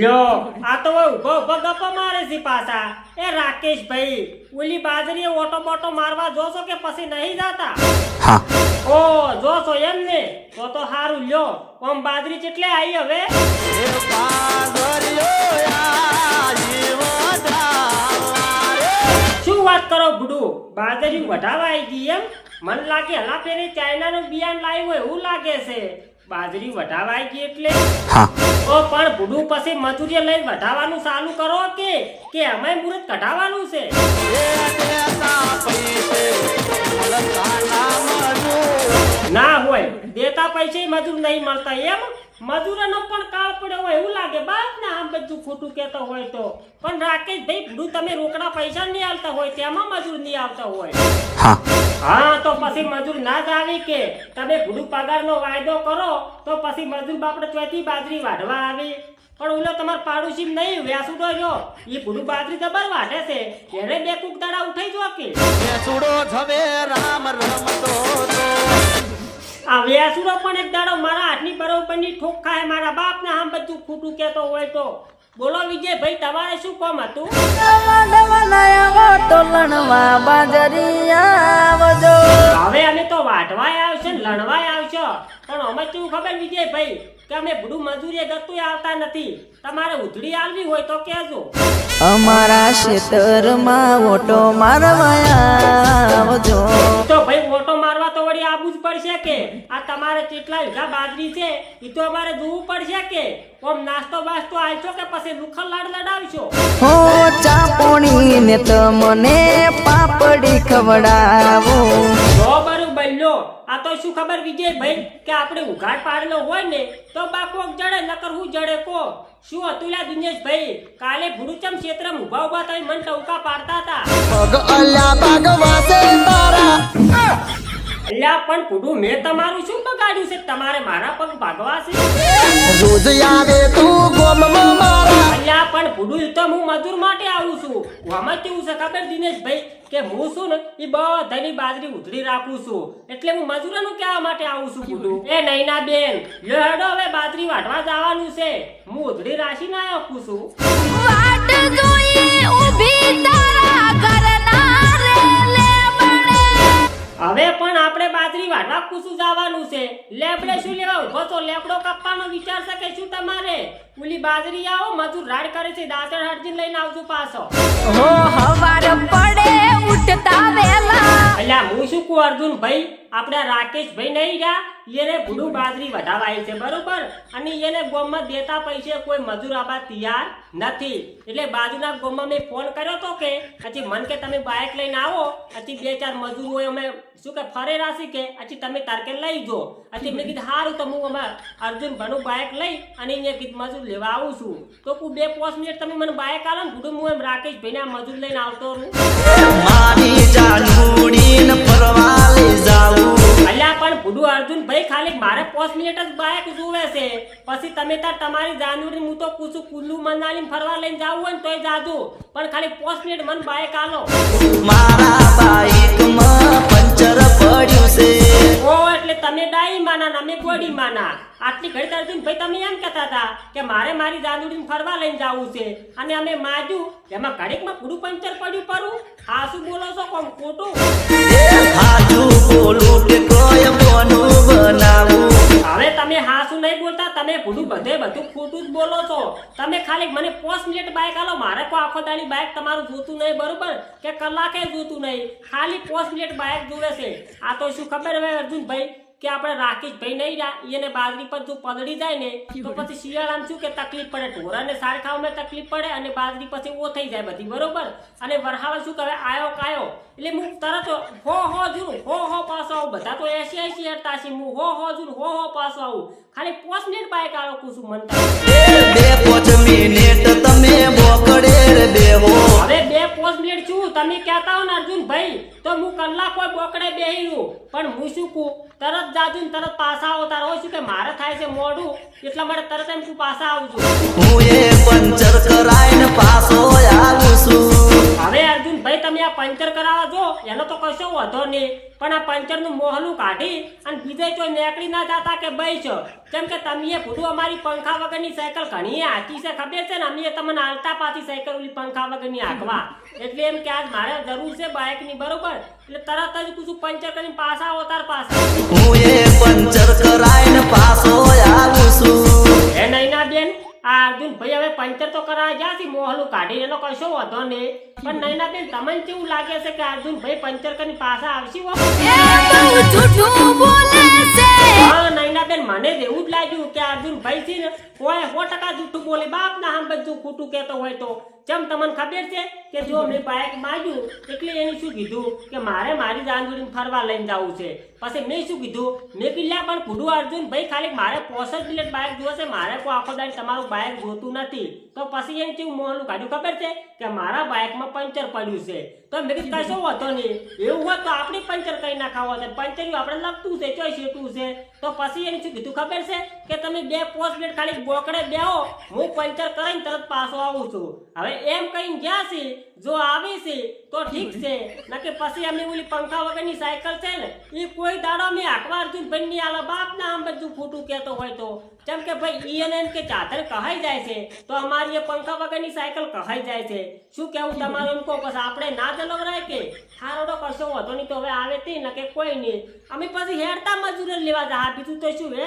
લ્યો. આ તો હવે ઊભો ઊભો ગપ્પો મારે છે પાછા. એ રાકેશ ભાઈ ઓલી બાજરીએ ઓટો બોટો મારવા જોશો કે પછી નહીં જાતા? હા. ઓ જોશો એમ ને? તો તો હારું લ્યો. ઓમ બાજરી કેટલે આવી હવે? શું વાત કરો ગુડુ બાજરી વધાવા આવી ગઈ એમ? મને લાગે હલા ફેરે ચાઇનાનું બિયાન લાવ્યું હોય એવું લાગે છે. બાજરી વઢાવા ગઈ એટલે? હા. ઓ પણ બુડુ પછી મજૂરી લઈને વઢાવાનું ચાલુ કરો કે? કે અમે મુહૂર્ત કઢાવવાનું છે? ના હોય દેતા પૈસે મજૂર નહીં મળતા એમ? મજૂરોનો પણ કાળ પડ્યો હોય એવું લાગે. બાપ ને આમ બધું ખોટું કહેતો હોય તો. પણ રાકેશ ભાઈ ભૂડું તમે રોકડા પૈસા નહીં આવતા હોય તેમાં મજૂર નહીં આવતા હોય. હા. હા તો પછી મજૂર ના જ આવી કે તમે ભૂડું પગારનો વાયદો કરો તો પછી મજૂર બાપડે ચોથી બાજરી વાઢવા આવી. પણ ઓલો તમાર પાડોશી નહીં વ્યાસુડો જો એ ભૂડું બાજરી જબર વાઢે છે. એને બે કુક દાડા ઉઠાઈ જો કે. આ વ્યાસુરો પણ એક દાડો મારા હાથની બરોબરની ઠોક ખાય મારા બાપને આમ બધું ખોટું કહેતો હોય તો. બોલો વિજયભાઈ તમારે શું કોમ હતું? હવે અમે તો વાટવાય આવશે ને લણવાય આવશો. પણ અમે શું ખબર વિજયભાઈ કે અમે ભૂડું મજૂરીએ ગતું આવતા નથી. તમારે ઉધડી આવવી હોય તો કહેજો. અમારા ખેતરમાં ઓટો મારવાયા આવજો. કે આ તમારે કેટલા વીઘા બાજરી છે એ તો અમારે જોવું પડશે કે ઓમ નાસ્તો બાસ્તો આવશો કે પછી લુખલ લાડ લડાવશો? હો ચાપોણી ને તમને પાપડી ખવડાવો. જો બરું બલ્યો આ તો શું ખબર વિજયભાઈ કે આપણે ઉઘાડ પાડેલો હોય ને તો બાકોક જડે નકર હું જડે કો? શું હતું લ્યા દિનેશભાઈ? કાલે ભુરુચમ ક્ષેત્રમાં ઊભા ઊભા થઈ મન ટવકા પાડતા હતા. અલ્યા પણ ભૂડું મેં તમારું શું બગાડ્યું છે? તમારે મારા પગ ભાગવા છે? રોજ આવે તું ગોમમાં મારા. પણ ભૂડું તો હું મજૂર માટે આવું છું. આમાં કેવું છે ખબર દિનેશભાઈ? કે હું છું ને એ બધાની બાજરી ઉધરી રાખું છું. એટલે હું મજૂરોનું કહેવા માટે આવું છું ભૂડું એ નૈના બેન હેડો હવે બાજરી વાટવા જવાનું છે. હું ઉધરી રાખીને આપું છું. વાટવા જવાનું છે? લેબડે શું લેવા ઊભો છો લેબડો કાપવાનો વિચાર છે કે શું તમારે? ઉલી બાજરી આવો મજૂર રાડ કરે છે દાતણ હરજી લઈને આવજો પાછો. હો હવાર પડે ઉઠતા વેલા. અલ્યા હું શું કહું અર્જુન ભાઈ આપણા રાકેશ ભાઈ નહીં રહ્યા એને ભૂડું બાજરી વધાવાય છે, બરોબર? અને એને ગોમમાં દેતા પૈસે કોઈ મજૂર આવા તૈયાર નથી. એટલે બાજુના ગોમમાં મેં ફોન કર્યો તો કે, હજી મન કે તમે બાઇક લઈને આવો, હજી બે ચાર મજૂર હોય, અમે શું કે ફરે રાશી કે, હજી તમે તારકે લઈ જો. હજી મેં કીધું સારું તો હું અમે અર્જુન ભણું બાઇક લઈ અને અહીંયા કીધું, મજૂર લેવા આવું છું. તો હું બે પાંચ મિનિટ તમે મને બાઇક આલો ને ભૂડું, હું એમ રાકેશ ભાઈને આ મજૂર લઈને આવતો રહું. મારી જાનુડીને ફરવા લઈ અલ્યા પણ ભૂડું અર્જુન ભાઈ ખાલી મારે પાંચ મિનિટ જ બાઇક જોવે છે. પછી તમે તાર તમારી જાનુડી હું તો પૂછું કુલ્લુ મનાલી ફરવા લઈને જાવું હોય ને તોય જાજુ. પણ ખાલી પાંચ મિનિટ મને બાયક આલો. મારા બાઈકમાં પંચર પડ્યું છે. ઓ એટલે તમે માના અમે કોડી માના આટલી ઘડી અર્જુન ભાઈ તમે એમ કહેતા હતા કે મારે મારી જાનુડીને ફરવા લઈને જાવું છે. અને અમે માજ્યું એમાં ઘડીકમાં પૂરું પંચર પડ્યું પરું શું બોલો છો કોમ ખોટું? હાજુ બોલું કે કોઈ બોનું બનાવું? હવે તમે હાસુ નહીં બોલતા તમે ભૂલું બધે બધું ખોટું જ બોલો છો. તમે ખાલી મને પાંચ મિનિટ બાઇક આલો મારે કોઈ આખો દાડી બાઇક તમારું જોતું નહીં બરોબર? કે કલાકે જોતું નહીં. ખાલી પાંચ મિનિટ બાઇક જોવે છે. આ તો શું ખબર હવે અર્જુનભાઈ? કે આપણે રાકેશભાઈ નહીં રહ્યા એને બાજરી પર જો પલળી જાય ને તો પછી શિયાળામાં શું કે તકલીફ પડે? ઢોરાને સાર ખાવામાં તકલીફ પડે અને બાજરી પછી ઓ થઈ જાય બધી બરોબર? અને વરહાવા શું કરે? આયો કાયો. એટલે હું તરત હો હો જુરું હો હો પાછો આવું. બધા તો એસી એસી છે હું હો હો જુરું હો હો પાછો આવું. ખાલી પાંચ મિનિટ બાઈક આલો કુસુમ મનતા બે પાંચ મિનિટ તમે બોકડે બે બેહો. હવે બે પાંચ મિનિટ છું. તમે કહેતા હો ને અર્જુનભાઈ તો હું કલાક કોઈ બોકડે બેહી રહું પણ હું શું કહું? તરત જાજુ ને તરત પાછા આવો. તારો શું કે મારે થાય છે મોડું એટલા માટે તરત એમ તું પાછા આવજો હું એ પંચર કરાઈને પાછો આવું છું. હવે અર્જુન ભાઈ તમે આ પંચર કરાવવા જો. એનો તો વધો નહીં. પણ આ પંચરનું મોહલું કાઢી અને બીજે કોઈ નીકળી ના જાતા કે ભાઈ છો. કેમ કે તમે એ ભૂલું અમારી પંખા વગરની સાયકલ ઘણી હાચી છે ખબર છે ને? અમે તમને આલતા પાછી સાયકલ ઓલી પંખા વગરની હાંકવા. એટલે એમ કે આજ મારે જરૂર છે બાઇકની બરોબર? એટલે તરત જ પૂછું પંચર કરીને પાછા આવો તાર પાસે. હું એ પંચર કરાઈને પાછો આવું છું. હે નૈના બેન આ અર્જુન ભાઈ હવે પંચર તો કરાવી જાતી મોહલું કાઢી એનો કશો વધો નહીં. પણ નૈના બેન તમને કેવું લાગે છે કે અર્જુન ભાઈ પંચર કરી પાછા આવશે હો? એ બહુ જૂઠું બોલે છે. હા નૈનાબેન મને જ એવું જ લાગ્યું કે અર્જુન ભાઈ થી કોઈ સો ટકા જૂઠું બોલે. બાપ ના આમ બધું ખોટું કહેતો હોય તો. ચમ તમને ખબર છે કે જો મેં બાઇક માંગ્યું, એટલે એને શું કીધું? કે મારે મારી જાનજોડીને ફરવા લઈને જવું છે. પછી મેં શું કીધું? મેં કીધું પણ કુડું અર્જુન, ભાઈ, ખાલી મારે પોસઠ મિનિટ બાઇક જોવે છે, મારે કોઈ આખો દાડી તમારું બાઇક જોતું નથી. તો પછી એને કેવું મોહનું કાઢ્યું? ખબર છે કે મારા બાઇકમાં પંચર પડ્યું છે. તો મેં કીધું, કશો વાંધો નહીં. એવું હોત તો આપણે પંચર કરી નાખાવો છે. પંચર આપણે લગતું છે ચોઈ શેટું છે. તો પછી એને શું કીધું? ખબર છે કે તમે બે પોસ્ટ મિનિટ ખાલી બોકડે બેહો, હું પંચર કરીને તરત પાછો આવું છું. હવે એમ કઈ ગયા છે, જો આવી છે, તો ઠીક છે. નકે પછી અમે ઓલી પંખા વગરની સાયકલ છે ને એ કોઈ દાડો મેં આખવા અર્જુન ભાઈ ની આલા બાપ ના આમ બધું ખોટું કહેતો હોય તો. જેમ કે ભાઈ, ઈ એને કે ચાદર કહાઈ જાય છે, તો અમારી એ પંખા વગરની સાયકલ કહાઈ જાય છે. શું કેવું તમારું એમ કહો પછી આપણે ના જલવરાય કે? હારોડો કરશો, વધો નહીં તો હવે આવે તે ન કે કોઈ નહીં. અમે પછી હેડતા મજૂર લેવા જા બીજું તો શું હે?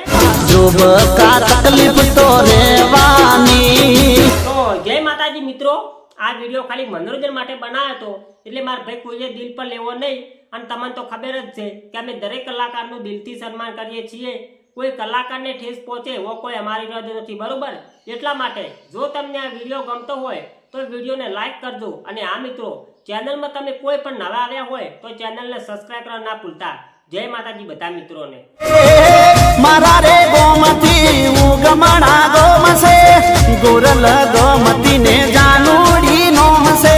જો બકા તકલીફ તો રહેવાની. તો જય માતાજી મિત્રો, આ વીડિયો ખાલી મનોરંજન માટે બનાવ્યો હતો. એટલે મારા ભાઈ કોઈએ દિલ પર લેવો નહીં. અને તમને તો ખબર જ છે કે અમે દરેક કલાકારનું દિલથી સન્માન કરીએ છીએ. કોઈ કલાકારને ઠેસ પહોંચે એવો કોઈ અમારી રજ નથી, બરોબર? એટલા માટે જો તમને આ વીડિયો ગમતો હોય, તો વિડીયોને લાઇક કરજો. અને આ મિત્રો ચેનલમાં તમે કોઈ પણ નવા આવ્યા હોય, તો ચેનલને સબસ્ક્રાઈબ કરવા ના ભૂલતા. જય માતાજી બધા મિત્રોને. મારા રે ગોમતી ઉગમણા ગોમસે ગોરલ ગોમતીને ને નો નોમસે